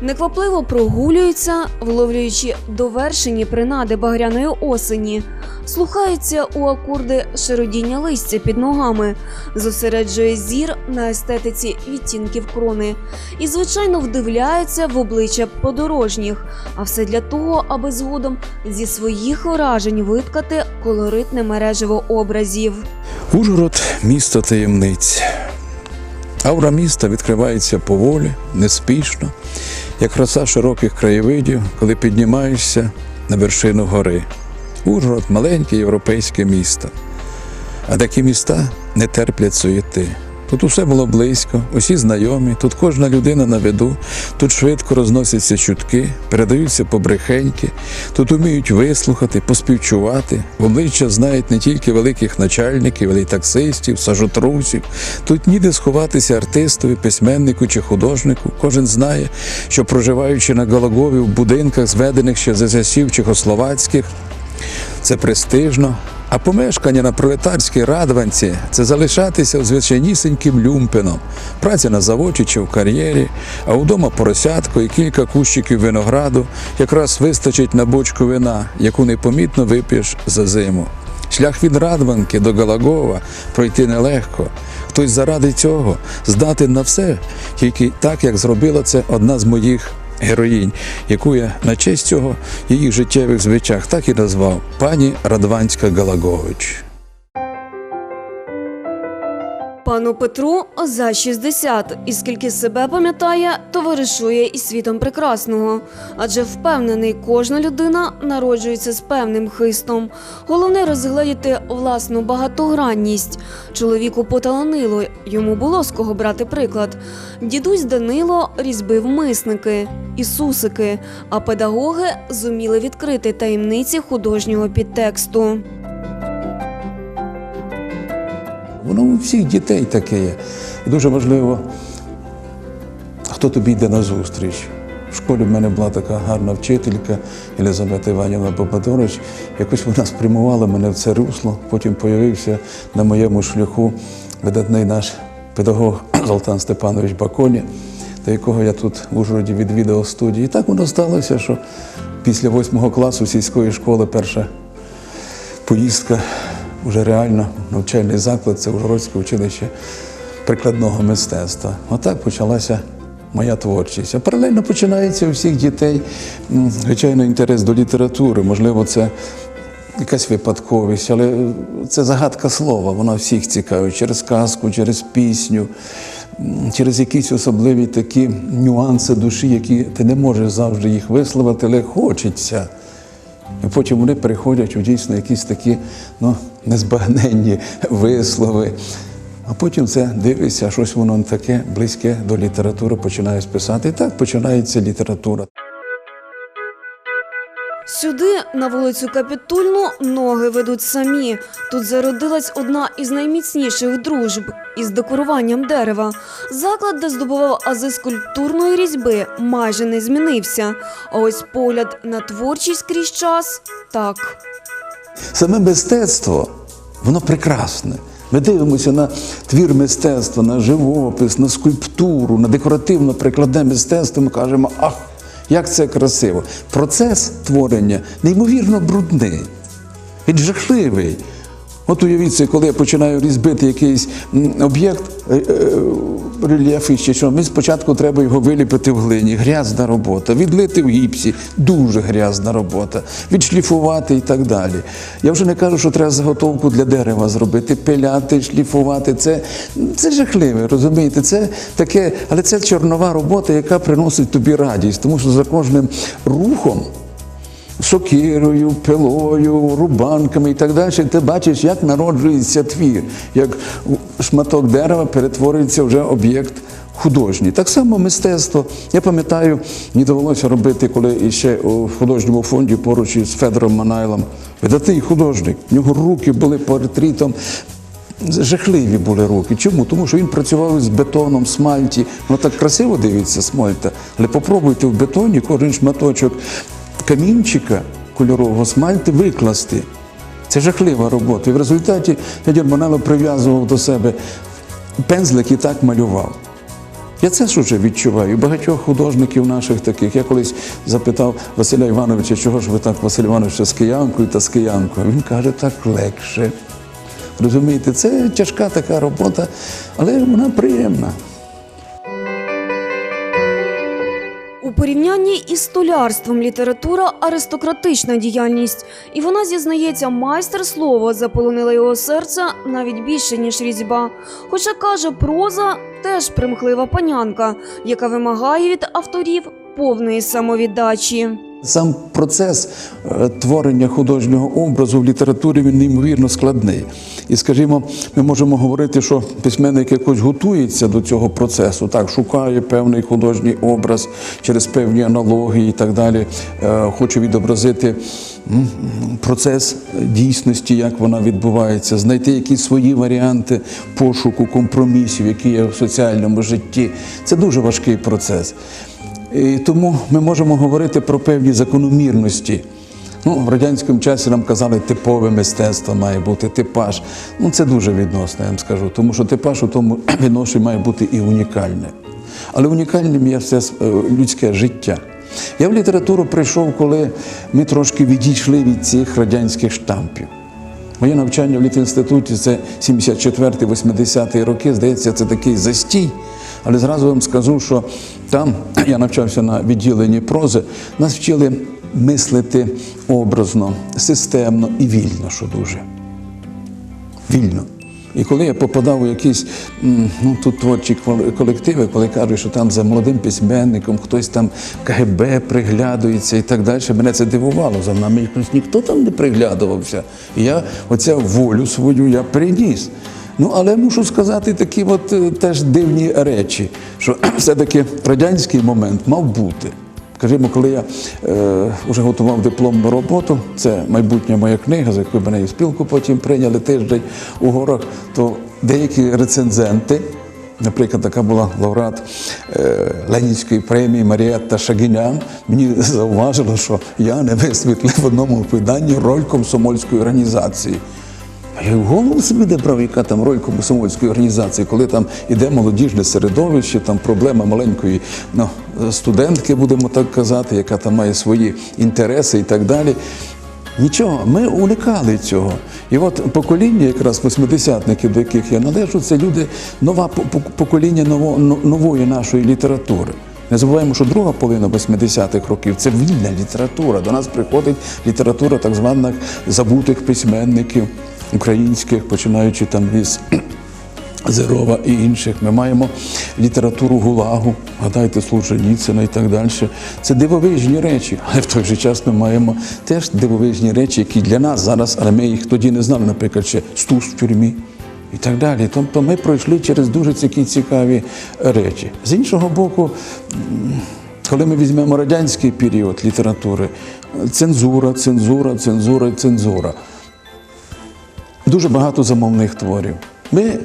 неквапливо прогулюються, вловлюючи довершені принади багряної осені, слухаються у акорди шародіння листя під ногами, зосереджує зір на естетиці відтінків крони. І, звичайно, вдивляються в обличчя подорожніх, а все для того, аби згодом зі своїх вражень виткати колоритне мережево образів. Ужгород місто таємниць. Аура міста відкривається поволі, неспішно, як краса широких краєвидів, коли піднімаєшся на вершину гори. Ужгород маленьке європейське місто. А такі міста не терплять суєти. Тут усе було близько, усі знайомі, тут кожна людина на виду, тут швидко розносяться чутки, передаються побрехеньки, тут уміють вислухати, поспівчувати. В обличчя знають не тільки великих начальників, але й таксистів, сажотрусів. Тут ніде сховатися артистові, письменнику чи художнику. Кожен знає, що проживаючи на Гологові в будинках, зведених ще за часів чехословацьких, це престижно. А помешкання на пролетарській радванці це залишатися звичайнісіньким люмпеном, праця на заводі чи в кар'єрі, а вдома поросятко і кілька кущиків винограду якраз вистачить на бочку вина, яку непомітно вип'єш за зиму. Шлях від Радванки до Галагова пройти нелегко. Хтось заради цього здатен на все, тільки так, як зробила це одна з моїх героїнь, яку я на честь цього її життєвих звичах так і назвав пані Радванська Галагович. Пану Петру за 60, і скільки себе пам'ятає, товаришує із світом прекрасного. Адже впевнений, кожна людина народжується з певним хистом. Головне розгледіти власну багатогранність. Чоловіку поталанило, йому було з кого брати приклад. Дідусь Данило різьбив мисники, ісусики, а педагоги зуміли відкрити таємниці художнього підтексту. Воно у всіх дітей таке є. І дуже важливо, хто тобі йде на зустріч. В школі в мене була така гарна вчителька Єлизавета Іванівна Попадорович. Якось вона спрямувала мене в це русло. Потім появився на моєму шляху видатний наш педагог Золтан Степанович Баконі, до якого я тут в Ужгороді відвідав студії. І так воно сталося, що після восьмого класу сільської школи перша поїздка вже реально навчальний заклад, це Ужгородське училище прикладного мистецтва. Отак почалася моя творчість. А паралельно починається у всіх дітей, звичайно, інтерес до літератури. Можливо, це якась випадковість, але це загадка слова, вона всіх цікавить через казку, через пісню. Через якісь особливі такі нюанси душі, які ти не можеш завжди їх висловити, але хочеться. І потім вони переходять у дійсно якісь такі ну, незбагненні вислови. А потім це дивишся, щось воно таке близьке до літератури починаєш писати. І так починається література. Сюди, на вулицю Капітульну, ноги ведуть самі. Тут зародилась одна із найміцніших дружб із декоруванням дерева. Заклад, де здобував ази скульптурної різьби, майже не змінився. А ось погляд на творчість крізь час так. Саме мистецтво, воно прекрасне. Ми дивимося на твір мистецтва, на живопис, на скульптуру, на декоративно-прикладне мистецтво. Ми кажемо, ах, як це красиво. Процес творення неймовірно брудний. Він жахливий. От уявіть собі, коли я починаю різбити якийсь об'єкт, е, е, рельєф ще що, мені спочатку треба його виліпити в глині. Грязна робота, відлити в гіпсі, дуже грязна робота, відшліфувати і так далі. Я вже не кажу, що треба заготовку для дерева зробити, пиляти, шліфувати. Це, це жахливе, розумієте? Це таке, але це чорнова робота, яка приносить тобі радість, тому що за кожним рухом сокирою, пилою, рубанками і так далі, ти бачиш, як народжується твір, як шматок дерева перетворюється вже об'єкт художній. Так само мистецтво. Я пам'ятаю, мені довелося робити, коли ще у художньому фонді поруч із Федором Манайлом. Видатний художник. У нього руки були портретом. Жахливі були руки. Чому? Тому що він працював з бетоном, смальті. Воно так красиво дивиться, смальта. Але попробуйте в бетоні кожен шматочок камінчика кольорового смальти викласти. Це жахлива робота. І в результаті Федір Манайло прив'язував до себе пензлик і так малював. Я це ж уже відчуваю. Багатьох художників наших таких. Я колись запитав Василя Івановича, чого ж ви так, Василь Іванович, з киянкою та з киянкою. Він каже, так легше. Розумієте, це тяжка така робота, але вона приємна. Порівнянні із столярством література аристократична діяльність, і вона зізнається, майстер слова заполонила його серце навіть більше ніж різьба. Хоча каже, проза теж примхлива панянка, яка вимагає від авторів повної самовіддачі. Сам процес е, творення художнього образу в літературі він неймовірно складний. І, скажімо, ми можемо говорити, що письменник якось готується до цього процесу, так шукає певний художній образ через певні аналогії і так далі. е, Хоче відобразити процес дійсності, як вона відбувається, знайти якісь свої варіанти пошуку компромісів, які є в соціальному житті. Це дуже важкий процес. І тому ми можемо говорити про певні закономірності. Ну, в радянському часі нам казали, типове мистецтво має бути типаж. Ну, це дуже відносно, я вам скажу, тому що типаж у тому відношенні має бути і унікальне. Але унікальним є все е, людське життя. Я в літературу прийшов, коли ми трошки відійшли від цих радянських штампів. Моє навчання в літінституті це 74-80 роки. Здається, це такий застій. Але зразу вам скажу, що там я навчався на відділенні прози, нас вчили мислити образно, системно і вільно, що дуже. Вільно. І коли я попадав у якісь ну, тут творчі колективи, коли кажуть, що там за молодим письменником хтось там КГБ приглядується і так далі, мене це дивувало. За нами якось ніхто там не приглядувався. І я оця волю свою я приніс. Ну, але мушу сказати такі от е, теж дивні речі, що все-таки радянський момент мав бути. Скажімо, коли я е, вже готував дипломну роботу, це майбутня моя книга, за яку мене і спілку потім прийняли тиждень у горах, то деякі рецензенти, наприклад, така була лауреат е, Ленінської премії Маріетта Шагінян, мені зауважила, що я не висвітлив в одному виданні роль комсомольської організації. А я в голову собі не брав, яка там роль комсомольської організації, коли там іде молодіжне середовище, там проблема маленької ну, студентки, будемо так казати, яка там має свої інтереси і так далі. Нічого, ми уникали цього. І от покоління, якраз восьмидесятники, до яких я належу, це люди, по- покоління ново- нової нашої літератури. Не забуваємо, що друга половина 80-х років це вільна література. До нас приходить література так званих забутих письменників українських, починаючи там із Зерова і інших. Ми маємо літературу Гулагу, гадайте, Солженіцина і так далі. Це дивовижні речі, але в той же час ми маємо теж дивовижні речі, які для нас зараз, але ми їх тоді не знали, наприклад, ще Стус в тюрмі. І так далі. Тобто ми пройшли через дуже такі цікаві речі. З іншого боку, коли ми візьмемо радянський період літератури, цензура, цензура, цензура, цензура дуже багато замовних творів. Ми,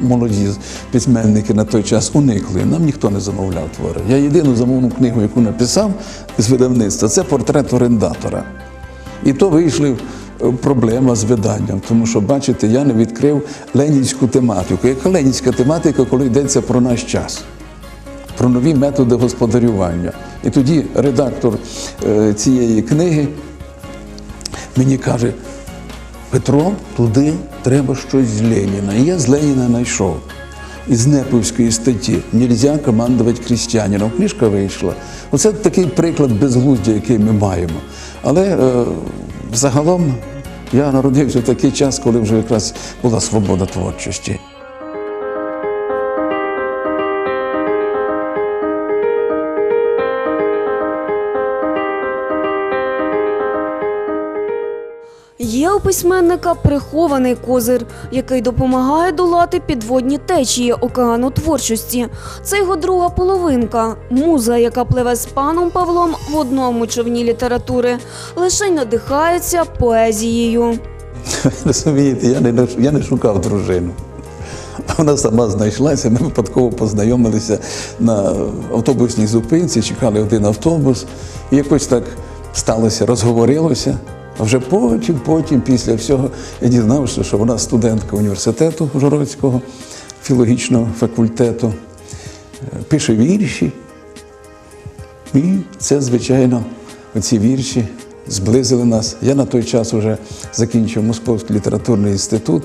молоді, письменники на той час, уникли. Нам ніхто не замовляв твори. Я єдину замовну книгу, яку написав з видавництва, це портрет орендатора. І то вийшли е, проблема з виданням, тому що, бачите, я не відкрив ленінську тематику. Яка ленінська тематика, коли йдеться про наш час? Про нові методи господарювання. І тоді редактор е, цієї книги мені каже, Петро, туди треба щось з Леніна. І я з Леніна знайшов. Із Неповської статті Нельзя командувати крістянином. Книжка вийшла. Оце такий приклад безглуздя, який ми маємо. Але е, загалом я народився в такий час, коли вже якраз була свобода творчості. Є у письменника прихований козир, який допомагає долати підводні течії океану творчості. Це його друга половинка, муза, яка пливе з паном Павлом в одному човні літератури, лише надихається поезією. Розумієте, я не, я не шукав дружину. Вона сама знайшлася, ми випадково познайомилися на автобусній зупинці, чекали один автобус, і якось так сталося, розговорилося. А вже потім, потім, після всього, я дізнався, що вона студентка університету Ужгородського філологічного факультету. е, пише вірші. І це, звичайно, ці вірші зблизили нас. Я на той час вже закінчив Московський літературний інститут,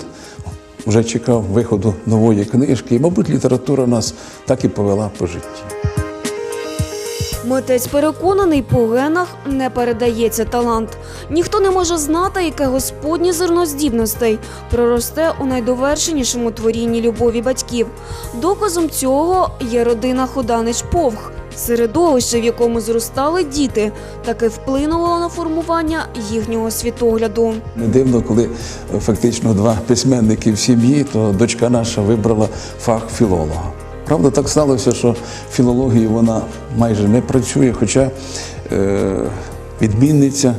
вже чекав виходу нової книжки. І, мабуть, література нас так і повела по житті. Митець переконаний, по генах не передається талант. Ніхто не може знати, яке господнє зерно здібностей проросте у найдовершенішому творінні любові батьків. Доказом цього є родина Ходанич Повх. Середовище, в якому зростали діти, таки вплинуло на формування їхнього світогляду. Не дивно, коли е, фактично два письменники в сім'ї, то дочка наша вибрала фах філолога. Правда, так сталося, що філології вона майже не працює, хоча е, відмінниця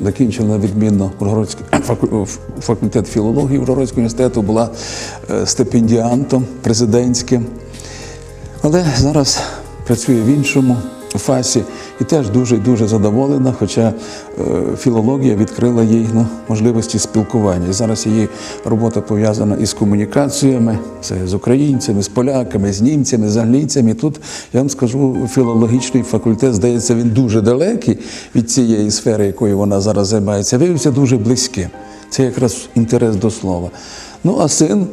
закінчила відмінно факультет філології Ужгородського університету, була е, стипендіантом президентським. Але зараз працює в іншому фасі і теж дуже дуже задоволена, хоча е, філологія відкрила їй ну, можливості спілкування. І зараз її робота пов'язана із комунікаціями, це з українцями, з поляками, з німцями, з англійцями. Тут я вам скажу, філологічний факультет, здається, він дуже далекий від цієї сфери, якою вона зараз займається, виявився дуже близьким. Це якраз інтерес до слова. Ну а син,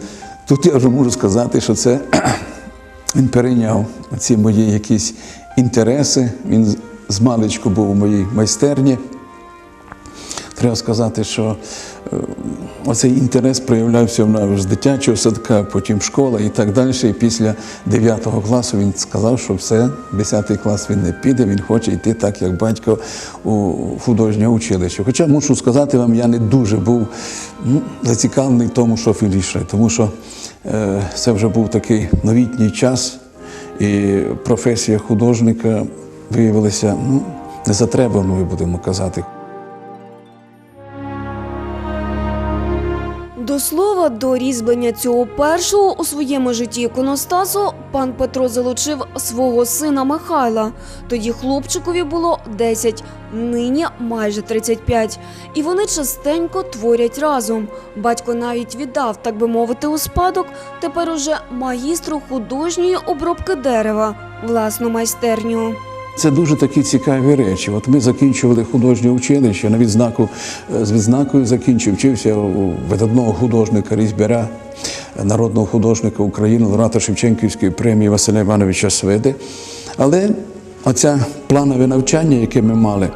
тут я вже можу сказати, що це він перейняв ці мої якісь інтереси. Він з- маличку був у моїй майстерні. Треба сказати, що е, оцей інтерес проявлявся в нас з дитячого садка, потім школа і так далі. І після 9 класу він сказав, що все, 10 клас він не піде, він хоче йти так, як батько у художнє училище. Хоча мушу сказати вам, я не дуже був ну, зацікавлений тому, що рішає, тому що е, це вже був такий новітній час, і професія художника виявилася ну, незатребаною, будемо казати. Слова, до різьблення цього першого у своєму житті іконостасу пан Петро залучив свого сина Михайла. Тоді хлопчикові було 10, нині майже 35. І вони частенько творять разом. Батько навіть віддав, так би мовити, у спадок тепер уже магістру художньої обробки дерева, власну майстерню. Це дуже такі цікаві речі. От ми закінчували художнє училище на відзнаку е, з відзнакою закінчив, вчився у видатного художника різьбяря, е, народного художника України, лауреата Шевченківської премії Василя Івановича Свиди. Але оце планове навчання, яке ми мали,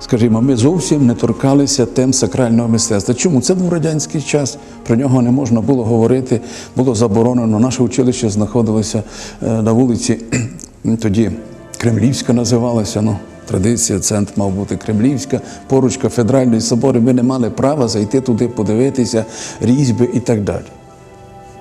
скажімо, ми зовсім не торкалися тем сакрального мистецтва. Чому? Це був радянський час, про нього не можна було говорити, було заборонено. Наше училище знаходилося е, на вулиці тоді. Кремлівська називалася, ну, традиція, центр мав бути Кремлівська, поруч кафедральної собори. Ми не мали права зайти туди, подивитися, різьби і так далі.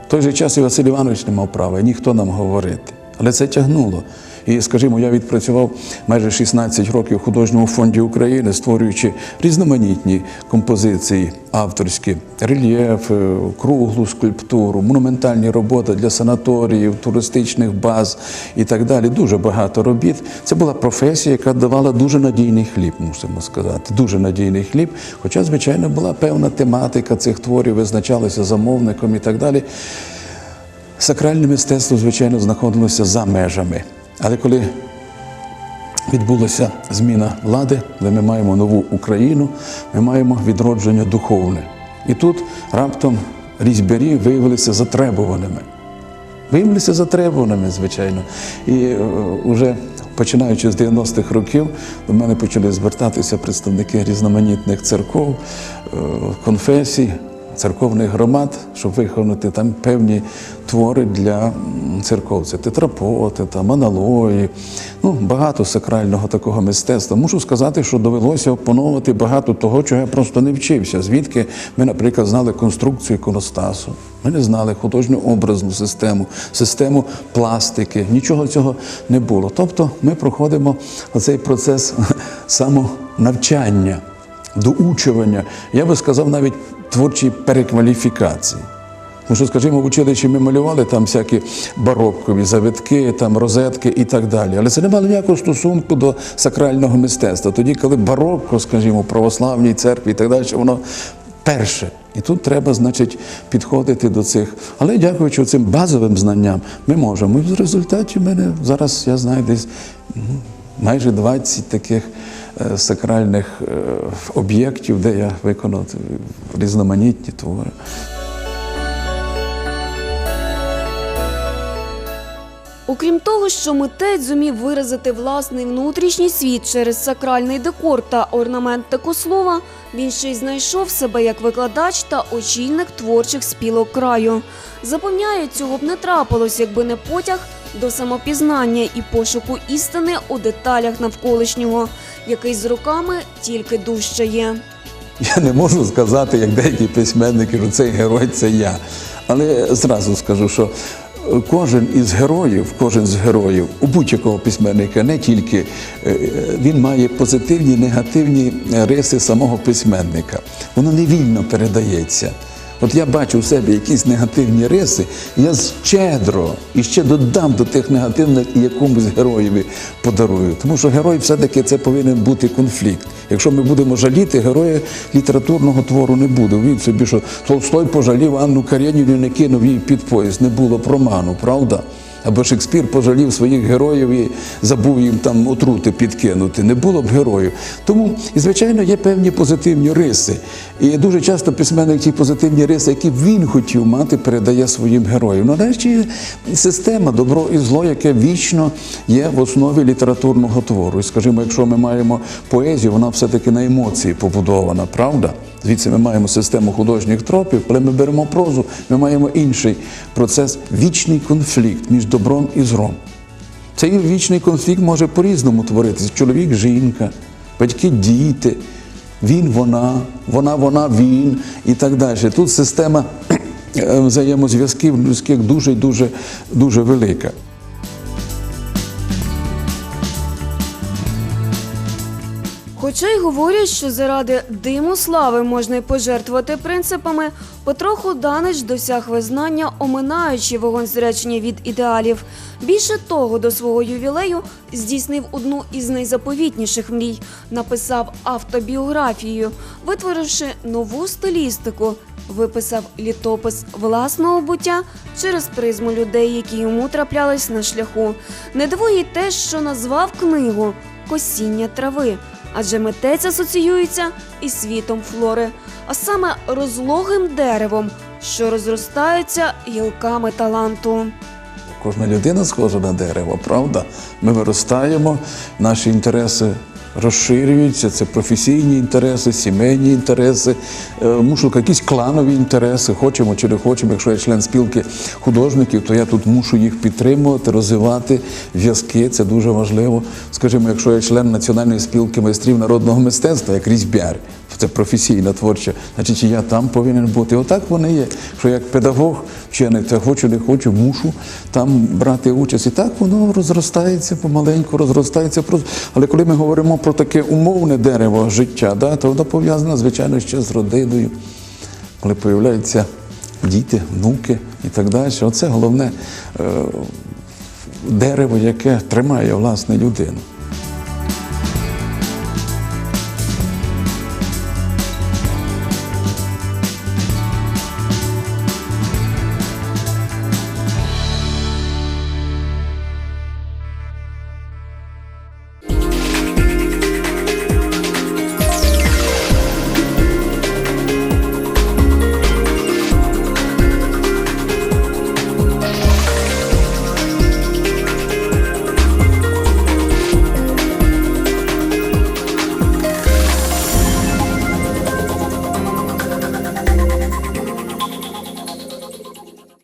В той же час і Василь Іванович не мав права, ніхто нам говорити. Але це тягнуло. І, скажімо, я відпрацював майже 16 років в художньому фонді України, створюючи різноманітні композиції авторські, рельєф, е, круглу скульптуру, монументальні роботи для санаторіїв, туристичних баз і так далі. Дуже багато робіт. Це була професія, яка давала дуже надійний хліб, мусимо сказати. Дуже надійний хліб. Хоча, звичайно, була певна тематика цих творів, визначалася замовником і так далі. Сакральне мистецтво, звичайно, знаходилося за межами. Але коли відбулася зміна влади, де ми маємо нову Україну, ми маємо відродження духовне. І тут раптом різьбярі виявилися затребуваними. Виявилися затребуваними, звичайно. І вже починаючи з 90-х років, до мене почали звертатися представники різноманітних церков, е, конфесій, церковних громад, щоб виконати там певні твори для церков. Це тетрапоти, там, аналої, ну, багато сакрального такого мистецтва. Мушу сказати, що довелося опановувати багато того, чого я просто не вчився. Звідки ми, наприклад, знали конструкцію іконостасу. Ми не знали художню образну систему, систему пластики. Нічого цього не було. Тобто ми проходимо оцей процес самонавчання, доучування. Я би сказав, навіть творчої перекваліфікації. Тому що, скажімо, в училищі ми малювали там всякі бароккові завитки, там розетки і так далі. Але це не мало ніякого стосунку до сакрального мистецтва. Тоді, коли барокко, скажімо, в православній церкві і так далі, воно перше І тут треба, значить, підходити до цих. Але дякуючи цим базовим знанням, ми можемо. І в результаті в мене зараз, я знаю, десь майже 20 таких сакральних е, об'єктів, де я виконав е, різноманітні твори. Окрім того, що митець зумів виразити власний внутрішній світ через сакральний декор та орнаментику слова, він ще й знайшов себе як викладач та очільник творчих спілок краю. Запевняє, цього б не трапилось, якби не потяг до самопізнання і пошуку істини у деталях навколишнього, який з роками тільки дужчає. Я не можу сказати, як деякі письменники, що цей герой це я. Але зразу скажу, що кожен із героїв, кожен з героїв у будь-якого письменника, не тільки е, він має позитивні, негативні риси самого письменника. Воно невільно передається. От я бачу в себе якісь негативні риси, я щедро і ще додам до тих негативних і якомусь героєві подарую. Тому що герой все-таки це повинен бути конфлікт. Якщо ми будемо жаліти, героя літературного твору не буде. Він собі, що Толстой пожалів Анну Каренівну, не кинув її під поїзд. Не було б роману, правда? Або Шекспір пожалів своїх героїв і забув їм там отрути підкинути. Не було б героїв. Тому, і звичайно, є певні позитивні риси. І дуже часто письменник ті позитивні риси, які він хотів мати, передає своїм героям. Ну, нарешті є система добро і зло, яке вічно є в основі літературного твору. І скажімо, якщо ми маємо поезію, вона все-таки на емоції побудована, правда? Звідси ми маємо систему художніх тропів, коли ми беремо прозу, ми маємо інший процес вічний конфлікт між добром і злом. Цей вічний конфлікт може по-різному творитися. Чоловік, жінка, батьки, діти, він, вона, вона, вона, він і так далі. Тут система е, взаємозв'язків людських дуже дуже дуже велика. Хоча й говорять, що заради диму слави можна й пожертвувати принципами, потроху Данич досяг визнання, оминаючи вогонь зречення від ідеалів. Більше того, до свого ювілею здійснив одну із найзаповітніших мрій, написав автобіографію, витворивши нову стилістику, виписав літопис власного буття через призму людей, які йому траплялись на шляху. Не дивує те, що назвав книгу Косіння трави адже митець асоціюється із світом флори, а саме розлогим деревом, що розростається гілками таланту. Кожна людина схожа на дерево, правда? Ми виростаємо, наші інтереси розширюються, це професійні інтереси, сімейні інтереси, е, мушу якісь кланові інтереси, хочемо чи не хочемо. Якщо я член спілки художників, то я тут мушу їх підтримувати, розвивати зв'язки. Це дуже важливо. Скажімо, якщо я член національної спілки майстрів народного мистецтва, як різьбяр, це професійна творча, значить я там повинен бути. Отак вони є. Що як педагог вчений, то хочу, не хочу, мушу там брати участь. І так воно розростається помаленьку, розростається. Але коли ми говоримо про таке умовне дерево життя, да, то воно пов'язане, звичайно, ще з родиною, коли появляються діти, внуки і так далі. Оце головне е, дерево, яке тримає власне людину.